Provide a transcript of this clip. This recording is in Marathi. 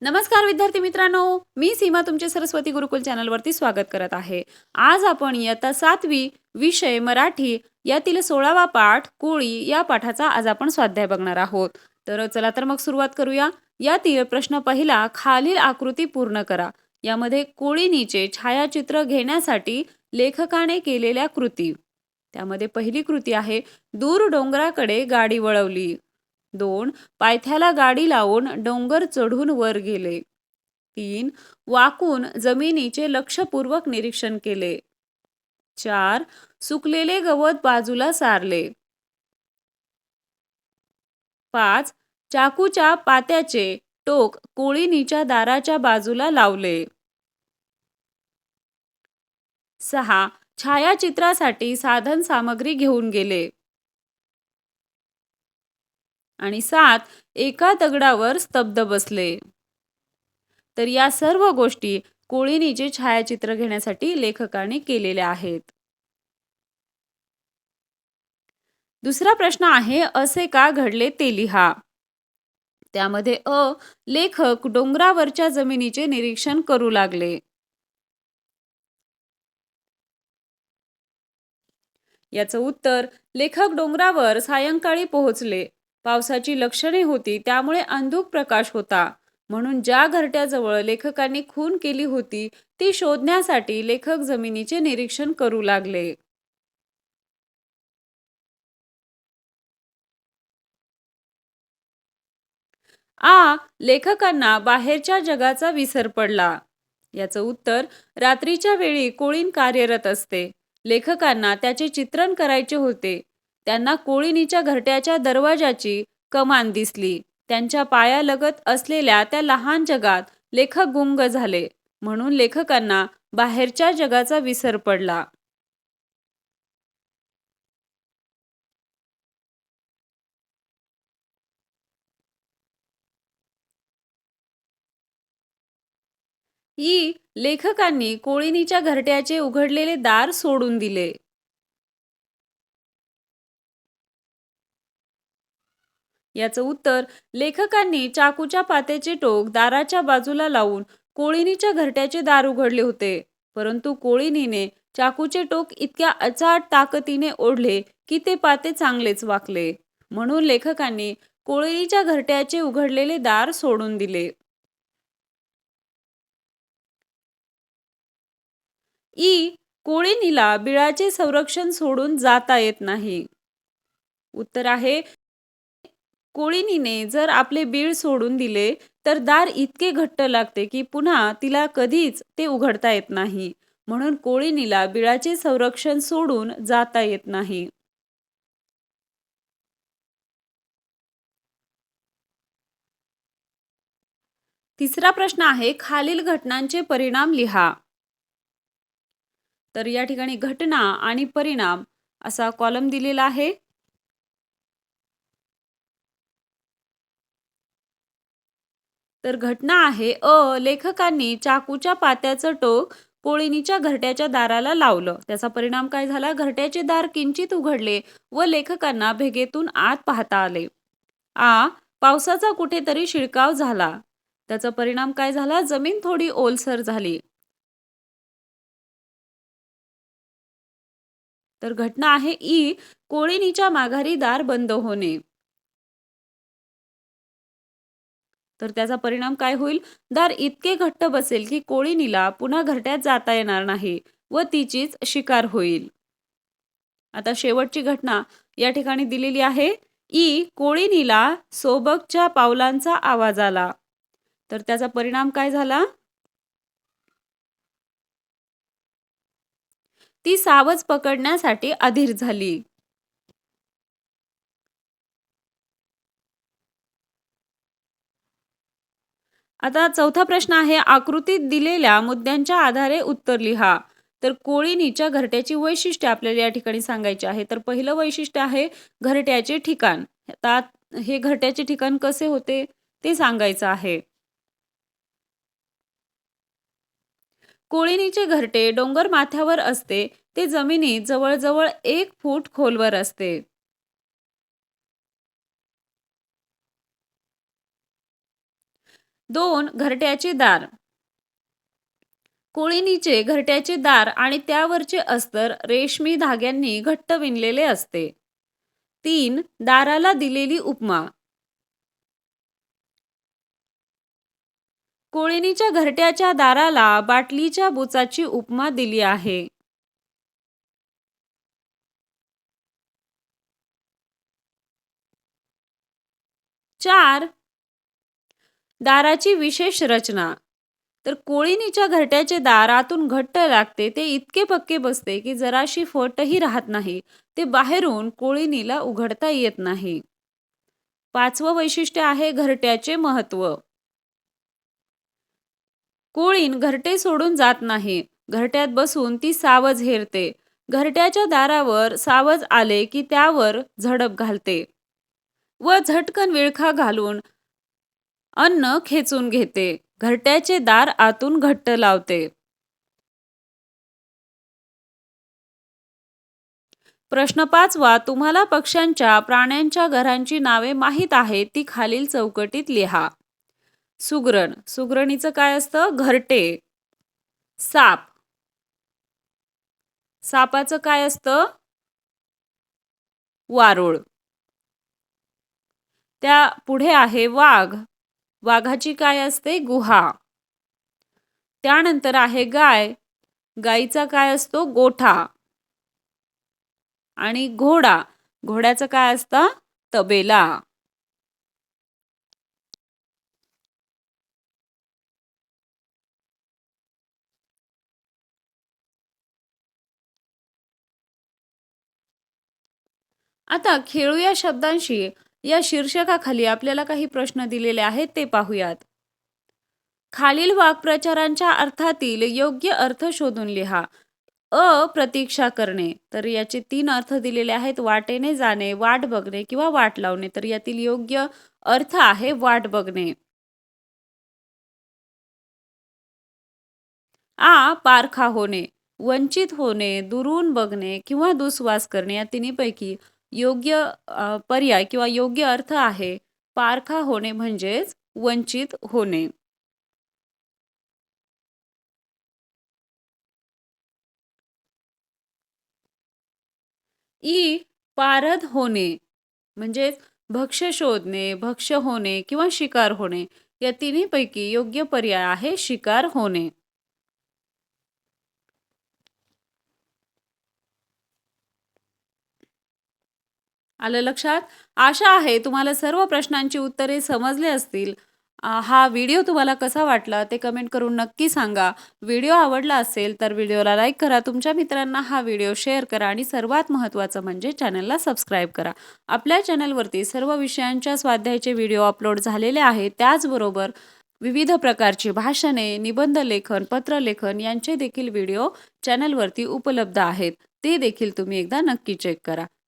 नमस्कार विद्यार्थी मित्रांनो. मी सीमा तुमचे सरस्वती गुरुकुल चॅनलवरती स्वागत करत आहे. आज आपण इयत्ता सातवी विषय मराठी यातील सोळावा पाठ कोळी या पाठाचा आज आपण स्वाध्याय बघणार आहोत. तर चला तर मग सुरुवात करूया. यातील प्रश्न पहिला खालील आकृती पूर्ण करा. यामध्ये कोळीनीचे छायाचित्र घेण्यासाठी लेखकाने केलेल्या कृती. त्यामध्ये पहिली कृती आहे दूर डोंगराकडे गाडी वळवली. दोन पायथ्याला गाडी लावून डोंगर चढून वर गेले. तीन वाकून जमिनीचे लक्षपूर्वक निरीक्षण केले. चार सुकलेले गवत बाजूला सारले. पाच चाकूच्या पात्याचे टोक कोळीनीच्या दाराच्या बाजूला लावले. सहा छायाचित्रासाठी साधन सामग्री घेऊन गेले. आणि सात एका दगडावर स्तब्ध बसले. तर या सर्व गोष्टी कोळीनीचे छायाचित्र घेण्यासाठी लेखकाने केलेल्या आहेत. दुसरा प्रश्न आहे असे का घडले ते लिहा. त्यामध्ये अ लेखक डोंगरावरच्या जमिनीचे निरीक्षण करू लागले. याचं उत्तर लेखक डोंगरावर सायंकाळी पोहोचले. पावसाची लक्षणे होती त्यामुळे अंधुक प्रकाश होता. म्हणून ज्या घरट्याजवळ लेखकांनी खून केली होती ती शोधण्यासाठी लेखक जमिनीचे निरीक्षण करू लागले. आ. लेखकांना बाहेरच्या जगाचा विसर पडला. याचं उत्तर रात्रीच्या वेळी कोळीन कार्यरत असते. लेखकांना त्याचे चित्रण करायचे होते. त्यांना कोळीनीच्या घरट्याच्या दरवाजाची कमान दिसली. त्यांच्या पायालगत असलेल्या त्या लहान जगात लेखक गुंग झाले म्हणून लेखकांना बाहेरच्या जगाचा विसर पडला. ई लेखकांनी कोळिनीच्या घरट्याचे उघडलेले दार सोडून दिले. याचं उत्तर लेखकांनी चाकूच्या पात्याचे टोक दाराच्या बाजूला लावून कोळिनीच्या घरट्याचे दार उघडले होते. परंतु कोळिनीने चाकूचे टोक इतक्या अचाट ताकदीने ओढले की ते पाते चांगलेच वाकले. म्हणून लेखकांनी कोळिनीच्या घरट्याचे उघडलेले दार सोडून दिले. ई. कोळिनीला बिळाचे संरक्षण सोडून जाता येत नाही. उत्तर आहे कोळीनीने जर आपले बीळ सोडून दिले तर दार इतके घट्ट लागते की पुन्हा तिला कधीच ते उघडता येत नाही. म्हणून कोळीनीला बिळाचे संरक्षण सोडून जाता येत नाही. तिसरा प्रश्न आहे खालील घटनांचे परिणाम लिहा. तर या ठिकाणी घटना आणि परिणाम असा कॉलम दिलेला आहे. तर घटना आहे. अ. लेखकांनी चाकूच्या पात्याचं टोक कोळिनीच्या घरट्याच्या दाराला लावलं. त्याचा परिणाम काय झाला? घरट्याचे दार किंचित उघडले व लेखकांना भेगेतून आत पाहता आले. आ. पावसाचा कुठेतरी शिडकाव झाला. त्याचा परिणाम काय झाला? जमीन थोडी ओलसर झाली. तर घटना आहे. ई. कोळिनीच्या माघारी दार बंद होणे. तर त्याचा परिणाम काय होईल? दार इतके घट्ट बसेल की कोळीनीला पुन्हा घरट्यात जाता येणार नाही व तिचीच शिकार होईल. आता शेवटची घटना या ठिकाणी दिलेली आहे. ई कोळीनीला सोबकच्या पावलांचा आवाज आला. तर त्याचा परिणाम काय झाला? ती सावज पकडण्यासाठी अधीर झाली. आता चौथा प्रश्न आहे आकृतीत दिलेल्या मुद्द्यांच्या आधारे उत्तर लिहा. तर कोळीनीच्या घरट्याची वैशिष्ट्ये आपल्याला या ठिकाणी सांगायची आहे. तर पहिलं वैशिष्ट्य आहे घरट्याचे ठिकाण. आता हे घरट्याचे ठिकाण कसे होते ते सांगायचं आहे. कोळीनीचे घरटे डोंगर माथ्यावर असते. ते जमिनीत जवळजवळ एक फूट खोलवर असते. दोन घरट्याचे दार. कोळिनीचे घरट्याचे दार आणि त्यावरचे अस्तर रेशमी धाग्यांनी घट्ट विणलेले असते. तीन दाराला दिलेली उपमा. कोळिनीच्या घरट्याच्या दाराला बाटलीच्या बुचाची उपमा दिली आहे. चार दाराची विशेष रचना. तर कोळीनीच्या घरट्याचे दारातून घट्ट लागते ते इतके पक्के बसते की जराशी फटही राहत नाही. ते बाहेरून कोळीनीला उघडता येत नाही. पाचवं वैशिष्ट्य आहे घरट्याचे महत्त्व. कोळीन घरटे सोडून जात नाही. घरट्यात बसून ती सावज हेरते. घरट्याच्या दारावर सावज आले की त्यावर झडप घालते. व झटकन विळखा घालून अन्न खेचून घेते. घरट्याचे दार आतून घट्ट लावते. प्रश्न पाचवा तुम्हाला पक्ष्यांच्या प्राण्यांच्या घरांची नावे माहीत आहेत ती खालील चौकटीत लिहा. सुगरण. सुगरणीचं काय असतं? घरटे. साप. सापाचं काय असतं? वारुळ. त्या पुढे आहे वाघ. वाघाची काय असते? गुहा. त्यानंतर आहे गाय. गाईचा काय असतो? गोठा. आणि घोडा. घोड्याचं काय असतं? तबेला. आता खेळू या शब्दांशी. या शीर्षकाखाली आपल्याला काही प्रश्न दिलेले आहेत ते पाहूयात. खालील वाक्प्रचारांच्या अर्थातील योग्य अर्थ शोधून लिहा. अ प्रतीक्षा करणे. तर याचे तीन अर्थ दिलेले आहेत वाटेने जाणे वाट बघणे किंवा वाट लावणे. तर यातील योग्य अर्थ आहे वाट बघणे. आ पारखा होणे वंचित होणे दुरून बघणे किंवा दुस्वास करणे. या तिन्हीपैकी योग्य पर्याय किंवा योग्य अर्थ आहे पारखा होणे म्हणजेच वंचित होणे. ई पारद होणे म्हणजेच भक्ष्य शोधणे भक्ष्य होणे किंवा शिकार होणे या तिन्हीपैकी योग्य पर्याय आहे शिकार होणे. आलं लक्षात? आशा आहे तुम्हाला सर्व प्रश्नांची उत्तरे समजले असतील. हा व्हिडिओ तुम्हाला कसा वाटला ते कमेंट करून नक्की सांगा. व्हिडिओ आवडला असेल तर व्हिडिओला लाईक करा. तुमच्या मित्रांना हा व्हिडिओ शेअर करा आणि सर्वात महत्त्वाचं म्हणजे चॅनलला सबस्क्राईब करा. आपल्या चॅनलवरती सर्व विषयांच्या स्वाध्यायाचे व्हिडिओ अपलोड झालेले आहेत. त्याचबरोबर विविध प्रकारची भाषणे निबंध लेखन पत्रलेखन यांचे देखील व्हिडिओ चॅनलवरती उपलब्ध आहेत. ते देखील तुम्ही एकदा नक्की चेक करा.